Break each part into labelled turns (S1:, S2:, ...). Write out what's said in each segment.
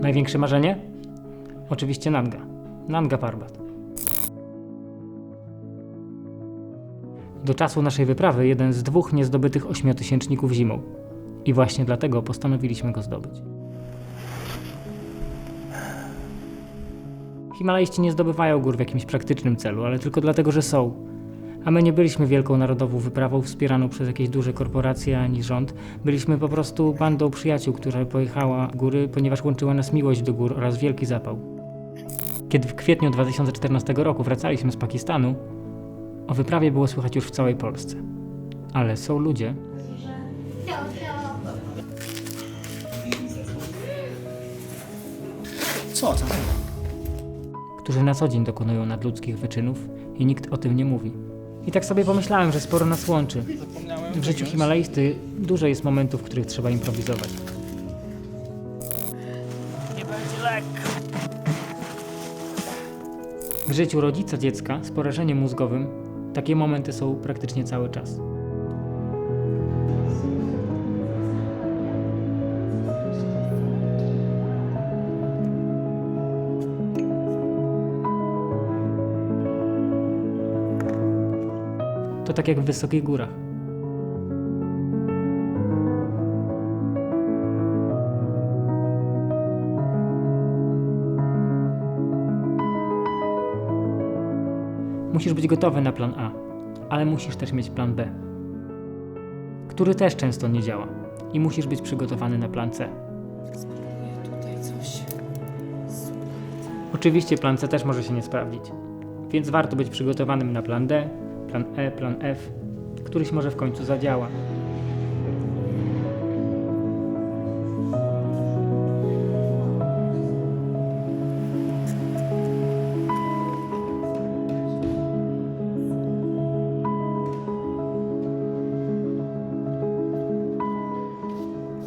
S1: Największe marzenie? Oczywiście Nanga. Nanga Parbat. Do czasu naszej wyprawy jeden z dwóch niezdobytych ośmiotysięczników zimą. I właśnie dlatego postanowiliśmy go zdobyć. Himalaiści nie zdobywają gór w jakimś praktycznym celu, ale tylko dlatego, że są. A my nie byliśmy wielką narodową wyprawą wspieraną przez jakieś duże korporacje ani rząd. Byliśmy po prostu bandą przyjaciół, która pojechała góry, ponieważ łączyła nas miłość do gór oraz wielki zapał. Kiedy w kwietniu 2014 roku wracaliśmy z Pakistanu, o wyprawie było słychać już w całej Polsce. Ale są ludzie,
S2: Co tam?
S1: Którzy na co dzień dokonują nadludzkich wyczynów i nikt o tym nie mówi. I tak sobie pomyślałem, że sporo nas łączy. W życiu Himalajsty dużo jest momentów, w których trzeba improwizować.
S2: Nie będzie lekko.
S1: W życiu rodzica dziecka z porażeniem mózgowym takie momenty są praktycznie cały czas. To tak jak w wysokich górach. Musisz być gotowy na plan A, ale musisz też mieć plan B, który też często nie działa i musisz być przygotowany na plan C. Oczywiście plan C też może się nie sprawdzić, więc warto być przygotowanym na plan D, plan E, plan F, któryś może w końcu zadziała.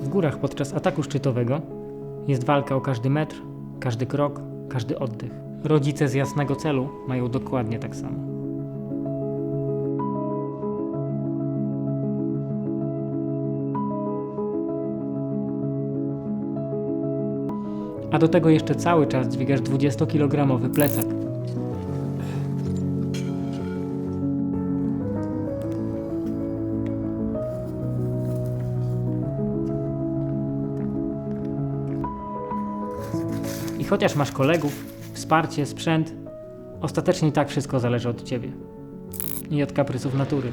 S1: W górach podczas ataku szczytowego jest walka o każdy metr, każdy krok, każdy oddech. Rodzice z jasnego celu mają dokładnie tak samo. A do tego jeszcze cały czas dźwigasz 20-kilogramowy plecak. I chociaż masz kolegów, wsparcie, sprzęt, ostatecznie tak wszystko zależy od ciebie. I od kaprysów natury.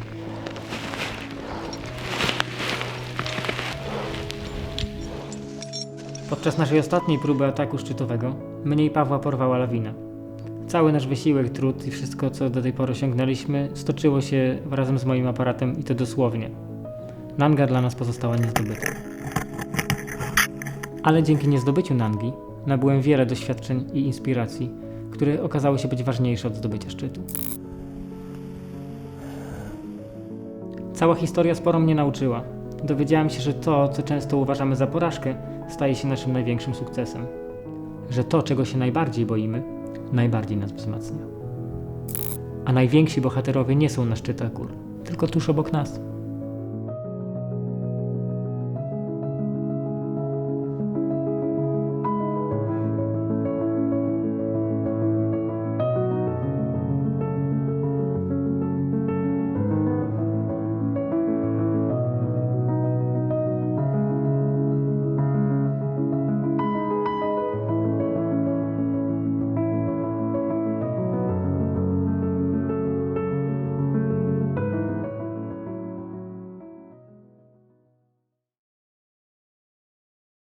S1: Podczas naszej ostatniej próby ataku szczytowego mnie i Pawła porwała lawina. Cały nasz wysiłek, trud i wszystko, co do tej pory osiągnęliśmy, stoczyło się razem z moim aparatem i to dosłownie. Nanga dla nas pozostała niezdobyta. Ale dzięki niezdobyciu Nangi nabyłem wiele doświadczeń i inspiracji, które okazały się być ważniejsze od zdobycia szczytu. Cała historia sporo mnie nauczyła. Dowiedziałem się, że to, co często uważamy za porażkę, staje się naszym największym sukcesem. Że to, czego się najbardziej boimy, najbardziej nas wzmacnia. A najwięksi bohaterowie nie są na szczytach gór, tylko tuż obok nas.